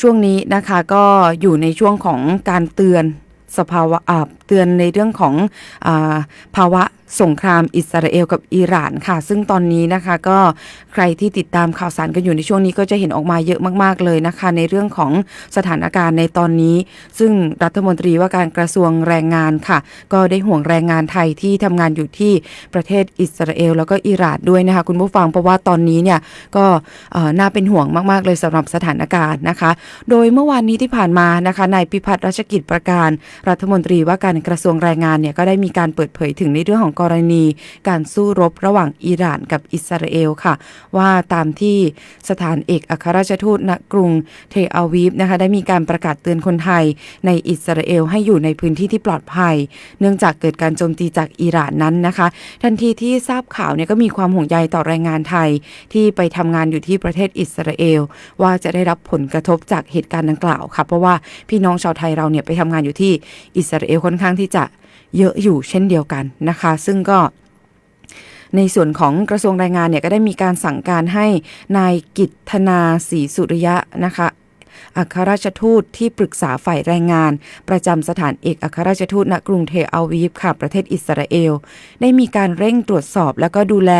ช่วงนี้นะคะก็อยู่ในช่วงของการเตือนสภาวะอ่าเตือนในเรื่องของอภาวะสงครามอิสราเอลกับอิหร่านค่ะ ซึ่งตอนนี้นะคะก็ใครที่ติดตามข่าวสารกันอยู่ในช่วงนี้ก็จะเห็นออกมาเยอะมากๆเลยนะคะ ในเรื่องของสถานการณ์ในตอนนี้ ซึ่งรัฐมนตรีว่าการกระทรวงแรงงานค่ะ ก็ได้ห่วงแรงงานไทยที่ทำงานอยู่ที่ประเทศอิสราเอลแล้วก็อิหร่านด้วยนะคะ คุณผู้ฟังเพราะว่าตอนนี้เนี่ยก็น่าเป็นห่วงมาก ๆ เลยสำหรับสถานการณ์นะคะ โดยเมื่อวานนี้ที่ผ่านมานะคะนายพิพัฒน์รัชกิจประการรัฐมนตรีว่าการกระทรวงแรงงานเนี่ยก็ได้มีการเปิดเผยถึงในเรื่องของกรณี การสู้รบระหว่างอิหร่านกับอิสราเอลค่ะ ว่าตามที่สถานเอกอัครราชทูตณกรุงเทอาวีฟนะคะได้มีการประกาศเตือนคนไทย ในอิสราเอลให้อยู่ในพื้นที่ที่ปลอดภัย เนื่องจากเกิดการโจมตีจากอิหร่านนั้นนะคะ ทันทีที่ทราบข่าวเนี่ยก็มีความห่วงใยต่อแรงงานไทย ที่ไปทำงานอยู่ที่ประเทศอิสราเอล ว่าจะได้รับผลกระทบจากเหตุการณ์ดังกล่าวค่ะเพราะว่าพี่น้องชาวไทยเราเนี่ยไปทำงานอยู่ที่อิสราเอลค่อนข้างที่จะเยอะอยู่เช่นเดียวกันนะคะ ซึ่งก็ในส่วนของกระทรวงแรงงานเนี่ยก็ได้มีการสั่งการให้นายกิตธนาศรีสุริยะนะคะ อัครราชทูตที่ปรึกษาฝ่ายแรงงาน ประจำสถานเอกอัครราชทูตณกรุงเทอาวีฟค่ะประเทศอิสราเอล ได้มีการเร่งตรวจสอบแล้วก็ดูแล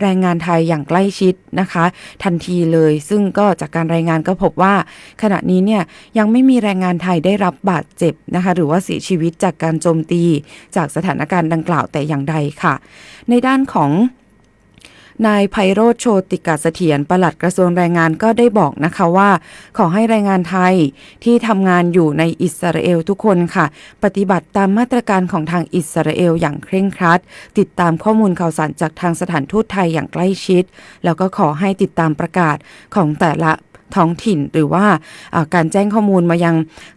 แรงงานไทยอย่างใกล้ชิดนะคะ ทันทีเลย ซึ่งก็จากการรายงานก็พบว่า ขณะนี้เนี่ยยังไม่มีแรงงานไทยได้รับบาดเจ็บนะคะ หรือว่าเสียชีวิตจากการโจมตี จากสถานการณ์ดังกล่าวแต่อย่างใดค่ะ ในด้านของ นายไพโรธโชติกาเสถียรปลัดกระทรวงแรงงานก็ได้บอกนะคะว่า ขอให้แรงงานไทยที่ทำงานอยู่ในอิสราเอลทุกคนค่ะ ปฏิบัติตามมาตรการของทางอิสราเอลอย่างเคร่งครัด ติดตามข้อมูลข่าวสารจากทางสถานทูตไทยอย่างใกล้ชิด แล้วก็ขอให้ติดตามประกาศของแต่ละ ท้องถิ่น หรือว่าการแจ้งข้อมูลมายัง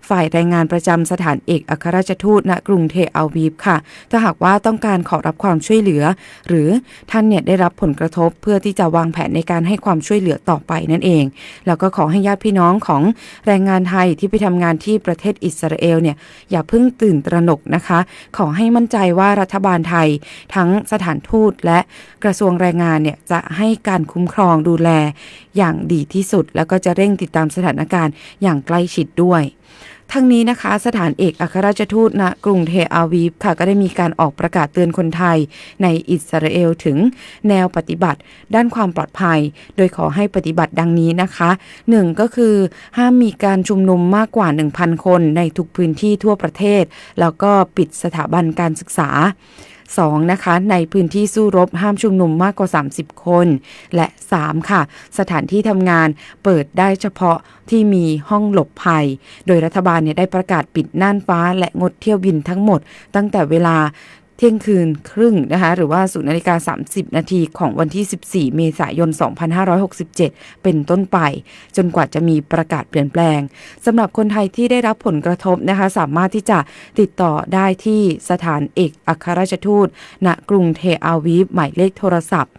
ฝ่ายแรงงานประจำสถานเอกอัครราชทูตณกรุงเทอาวีฟค่ะ ถ้าหากว่าต้องการขอรับความช่วยเหลือ หรือท่านเนี่ยได้รับผลกระทบเพื่อที่จะวางแผนในการให้ความช่วยเหลือต่อไปนั่นเอง แล้วก็ขอให้ญาติพี่น้องของแรงงานไทยที่ไปทำงานที่ประเทศอิสราเอลเนี่ยอย่าเพิ่งตื่นตระหนกนะคะ ขอให้มั่นใจว่ารัฐบาลไทย ทั้งสถานทูตและกระทรวงแรงงานเนี่ยจะให้การคุ้มครองดูแลอย่างดีที่สุด แล้วก็จะเร่งติดตามสถานการณ์อย่างใกล้ชิดด้วยทั้งนี้นะคะสถานเอกอัครราชทูตณกรุงเทอาวีฟค่ะก็ได้มีการออกประกาศเตือนคนไทย ในอิสราเอลถึงแนวปฏิบัติ ด้านความปลอดภัย โดยขอให้ปฏิบัติดังนี้นะคะหนึ่งก็คือห้ามมีการชุมนุมมากกว่า 1,000 คนในทุกพื้นที่ทั่วประเทศ แล้วก็ปิดสถาบันการศึกษา 2. นะคะ ในพื้นที่สู้รบห้ามชุมนุมมากกว่า 30 คน และ 3. ค่ะ สถานที่ทำงานเปิดได้เฉพาะที่มีห้องหลบภัย โดยรัฐบาลเนี่ยได้ประกาศปิดน่านฟ้าและงดเที่ยวบินทั้งหมด ตั้งแต่เวลา เที่ยงคืนครึ่งนะคะหรือว่า0นาฬิกา30 นาทีของวันที่ 14 เมษายน 2567 เป็นต้นไป จนกว่าจะมีประกาศเปลี่ยนแปลงสำหรับคนไทยที่ได้รับผลกระทบนะคะสามารถที่จะติดต่อได้ที่สถานเอกอัครราชทูต ณกรุงเทอาวีฟหมายเลขโทรศัพท์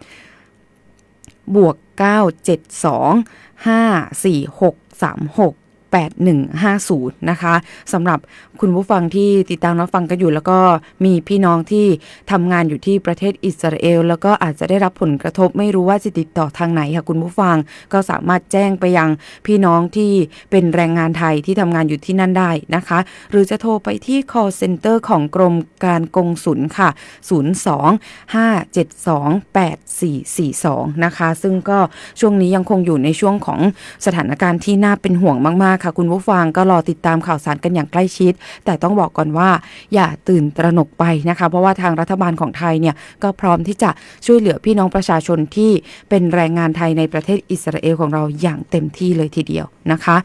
บวก 972 546 36 8150 นะคะสำหรับคุณผู้ฟังที่ติดตามรับฟังกันอยู่ แล้วก็มีพี่น้องที่ทำงานอยู่ที่ประเทศอิสราเอล แล้วก็อาจจะได้รับผลกระทบไม่รู้ว่าจะติดต่อทางไหนค่ะคุณผู้ฟังก็สามารถแจ้งไปยังพี่น้องที่เป็นแรงงานไทยที่ทำงานอยู่ที่นั่นได้นะคะ หรือจะโทรไปที่ call center ของกรมการกงสุลค่ะ 02 572 8442 นะคะ ซึ่งก็ช่วงนี้ยังคงอยู่ในช่วงของสถานการณ์ที่น่าเป็นห่วงมากค่ะคุณผู้ฟังก็รอติดตามข่าวสารกันอย่างใกล้ชิด แต่ต้องบอกก่อนว่าอย่าตื่นตระหนกไปนะคะ เพราะว่าทางรัฐบาลของไทยเนี่ยก็พร้อมที่จะช่วยเหลือพี่น้องประชาชนที่เป็นแรงงานไทยในประเทศอิสราเอลของเราอย่างเต็มที่เลยทีเดียวนะคะ